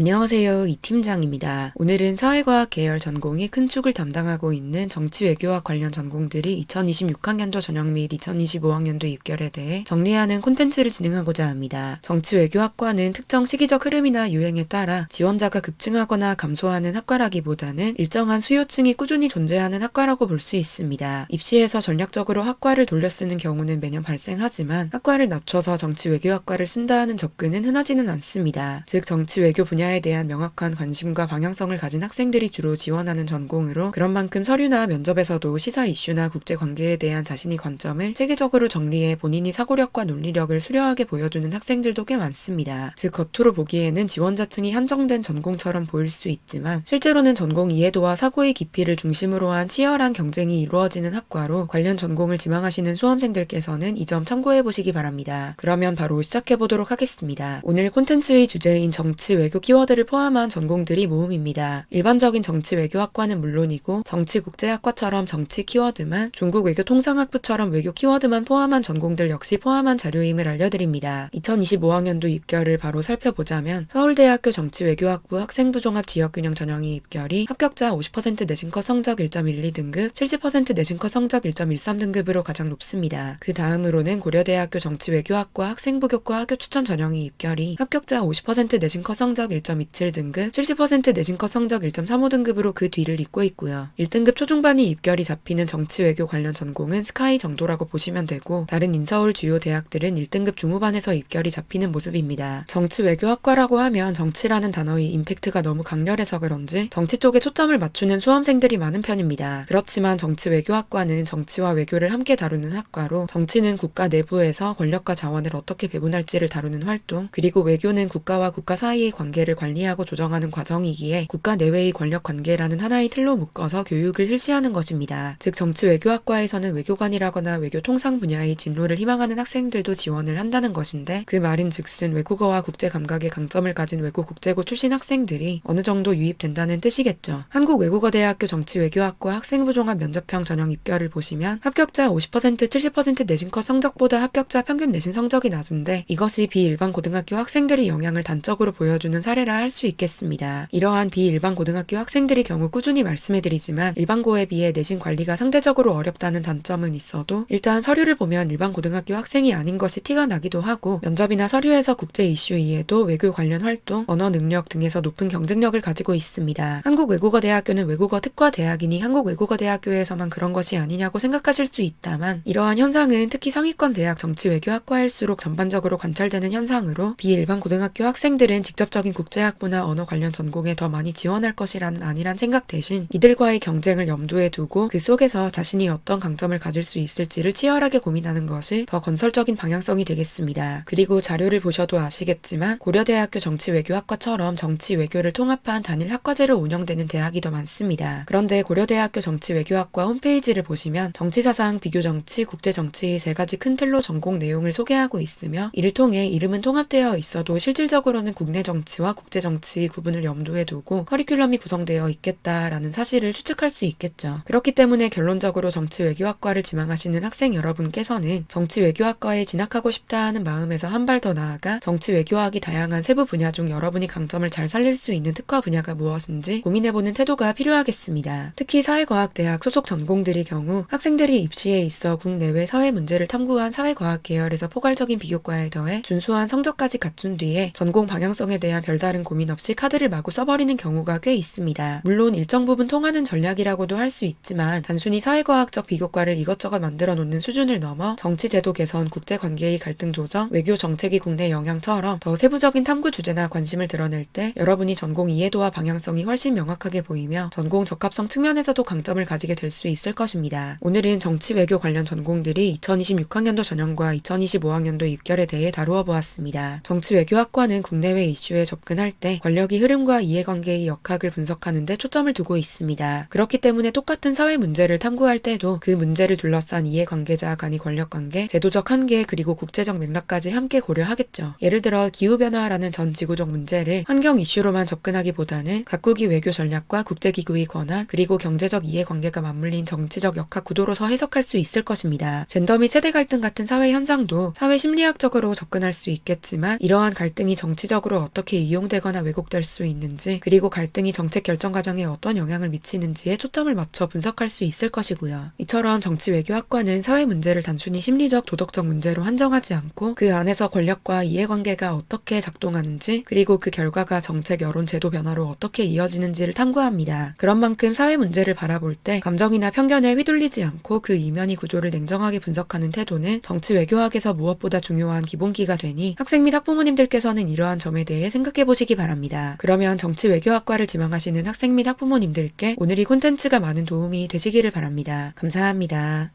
안녕하세요. 이 팀장입니다. 오늘은 사회과학 계열 전공이 큰 축을 담당하고 있는 정치 외교학 관련 전공들이 2026학년도 전형 및 2025학년도 입결에 대해 정리하는 콘텐츠를 진행하고자 합니다. 정치 외교학과는 특정 시기적 흐름이나 유행에 따라 지원자가 급증하거나 감소하는 학과라기보다는 일정한 수요층이 꾸준히 존재하는 학과라고 볼 수 있습니다. 입시에서 전략적으로 학과를 돌려 쓰는 경우는 매년 발생하지만 학과를 낮춰서 정치 외교학과를 쓴다는 접근은 흔하지는 않습니다. 즉 정치 외교 분야 에 대한 명확한 관심과 방향성을 가진 학생들이 주로 지원하는 전공으로 그런 만큼 서류나 면접에서도 시사 이슈나 국제 관계에 대한 자신의 관점을 체계적으로 정리해 본인이 사고력과 논리력을 수려하게 보여주는 학생들도 꽤 많습니다. 즉 겉으로 보기에는 지원자층이 한정된 전공처럼 보일 수 있지만 실제로는 전공 이해도와 사고의 깊이를 중심으로 한 치열한 경쟁이 이루어지는 학과로 관련 전공을 지망하시는 수험생들께서는 이 점 참고해 보시기 바랍니다. 그러면 바로 시작해 보도록 하겠습니다. 오늘 콘텐츠의 주제인 정치 외교 키워드 를 포함한 전공들이 모음입니다. 일반적인 정치 외교학과는 물론이고 정치 국제학과처럼 정치 키워드만 중국 외교 통상학부처럼 외교 키워드만 포함한 전공들 역시 포함한 자료임을 알려드립니다. 2025학년도 입결을 바로 살펴보자면 서울대학교 정치외교학부 학생부 종합 지역균형 전형이 입결이 합격자 50% 내신 컷 성적 1.12 등급, 70% 내신 컷 성적 1.13 등급으로 가장 높습니다. 그 다음으로는 고려대학교 정치외교학과 학생부 교과 학교 추천 전형이 입결이 합격자 50% 내신 컷 성적 1.27등급, 70% 내신 컷 성적 1.35등급으로 그 뒤를 잇고 있고요. 1등급 초중반이 입결이 잡히는 정치 외교 관련 전공은 스카이 정도라고 보시면 되고 다른 인서울 주요 대학들은 1등급 중후반에서 입결이 잡히는 모습입니다. 정치 외교학과라고 하면 정치라는 단어의 임팩트가 너무 강렬해서 그런지 정치 쪽에 초점을 맞추는 수험생들이 많은 편입니다. 그렇지만 정치 외교학과는 정치와 외교를 함께 다루는 학과로 정치는 국가 내부에서 권력과 자원을 어떻게 배분할지를 다루는 활동, 그리고 외교는 국가와 국가 사이의 관계를 관리하고 조정하는 과정이기에 국가 내외의 권력 관계라는 하나의 틀로 묶어서 교육을 실시하는 것입니다. 즉 정치 외교학과에서는 외교관이라거나 외교 통상 분야의 진로를 희망하는 학생들도 지원을 한다는 것인데 그 말인 즉슨 외국어와 국제 감각의 강점을 가진 외국 국제고 출신 학생들이 어느 정도 유입된다는 뜻이겠죠. 한국 외국어대학교 정치 외교학과 학생부 종합 면접형 전형 입결을 보시면 합격자 50% 70% 내신 컷 성적보다 합격자 평균 내신 성적이 낮은데 이것이 비일반 고등학교 학생들의 영향을 단적으로 보여주는 사례 라 할 수 있겠습니다. 이러한 비일반 고등학교 학생들의 경우 꾸준히 말씀해드리지만 일반고에 비해 내신 관리가 상대적으로 어렵다는 단점은 있어도 일단 서류를 보면 일반 고등학교 학생이 아닌 것이 티가 나기도 하고 면접이나 서류에서 국제 이슈 이해도 외교 관련 활동, 언어 능력 등에서 높은 경쟁력을 가지고 있습니다. 한국외국어대학교는 외국어 특화 대학이니 한국외국어대학교에서만 그런 것이 아니냐고 생각하실 수 있다만 이러한 현상은 특히 상위권 대학 정치외교학과일수록 전반적으로 관찰되는 현상으로 비일반 고등학교 학생들은 직접적인 국제학부나 언어 관련 전공에 더 많이 지원할 것이라는 아니란 생각 대신 이들과의 경쟁을 염두에 두고 그 속에서 자신이 어떤 강점을 가질 수 있을지를 치열하게 고민하는 것이 더 건설적인 방향성이 되겠습니다. 그리고 자료를 보셔도 아시겠지만 고려대학교 정치외교학과처럼 정치외교를 통합한 단일 학과제로 운영되는 대학이 더 많습니다. 그런데 고려대학교 정치외교학과 홈페이지를 보시면 정치사상, 비교정치, 국제정치 세 가지 큰 틀로 전공 내용을 소개하고 있으며 이를 통해 이름은 통합되어 있어도 실질적으로는 국내 정치와 국제 정치 구분을 염두에 두고 커리큘럼이 구성되어 있겠다라는 사실을 추측할 수 있겠죠. 그렇기 때문에 결론적으로 정치 외교학과를 지망하시는 학생 여러분께서는 정치 외교학과에 진학하고 싶다 하는 마음에서 한 발 더 나아가 정치 외교학이 다양한 세부 분야 중 여러분이 강점을 잘 살릴 수 있는 특화 분야가 무엇인지 고민해보는 태도가 필요하겠습니다. 특히 사회과학대학 소속 전공들의 경우 학생들이 입시에 있어 국내외 사회 문제를 탐구한 사회과학 계열에서 포괄적인 비교과에 더해 준수한 성적까지 갖춘 뒤에 전공 방향성에 대한 별다른 고민 없이 카드를 마구 써버리는 경우가 꽤 있습니다. 물론 일정 부분 통하는 전략이라고도 할 수 있지만 단순히 사회과학적 비교과를 이것저것 만들어 놓는 수준을 넘어 정치 제도 개선, 국제 관계의 갈등 조정, 외교 정책이 국내 영향처럼 더 세부적인 탐구 주제나 관심을 드러낼 때 여러분이 전공 이해도와 방향성이 훨씬 명확하게 보이며 전공 적합성 측면에서도 강점을 가지게 될 수 있을 것입니다. 오늘은 정치 외교 관련 전공들이 2026학년도 전형과 2025학년도 입결에 대해 다루어 보았습니다. 정치 외교학과는 국내외 이슈에 접근 할 때 권력이 흐름과 이해관계의 역학을 분석하는 데 초점을 두고 있습니다. 그렇기 때문에 똑같은 사회 문제를 탐구할 때도 그 문제를 둘러싼 이해관계자 간의 권력관계, 제도적 한계 그리고 국제적 맥락까지 함께 고려하겠죠. 예를 들어 기후변화라는 전 지구적 문제를 환경 이슈로만 접근하기보다는 각국의 외교 전략과 국제기구의 권한 그리고 경제적 이해관계가 맞물린 정치적 역학 구도로서 해석할 수 있을 것입니다. 젠더 및 세대 갈등 같은 사회 현상도 사회 심리학적으로 접근할 수 있겠지만 이러한 갈등이 정치적으로 어떻게 이용 될 반영되거나 왜곡될 수 있는지, 그리고 갈등이 정책 결정 과정에 어떤 영향을 미치는지에 초점을 맞춰 분석할 수 있을 것이고요. 이처럼 정치 외교학과는 사회 문제를 단순히 심리적, 도덕적 문제로 한정하지 않고 그 안에서 권력과 이해관계가 어떻게 작동하는지, 그리고 그 결과가 정책, 여론, 제도 변화로 어떻게 이어지는지를 탐구합니다. 그런 만큼 사회 문제를 바라볼 때 감정이나 편견에 휘둘리지 않고 그 이면이 구조를 냉정하게 분석하는 태도는 정치 외교학에서 무엇보다 중요한 기본기가 되니 학생 및 학부모님들께서는 이러한 점에 대해 생각 해 보시기 바랍니다. 그러면 정치 외교학과를 지망하시는 학생 및 학부모님들께 오늘 이 콘텐츠가 많은 도움이 되시기를 바랍니다. 감사합니다.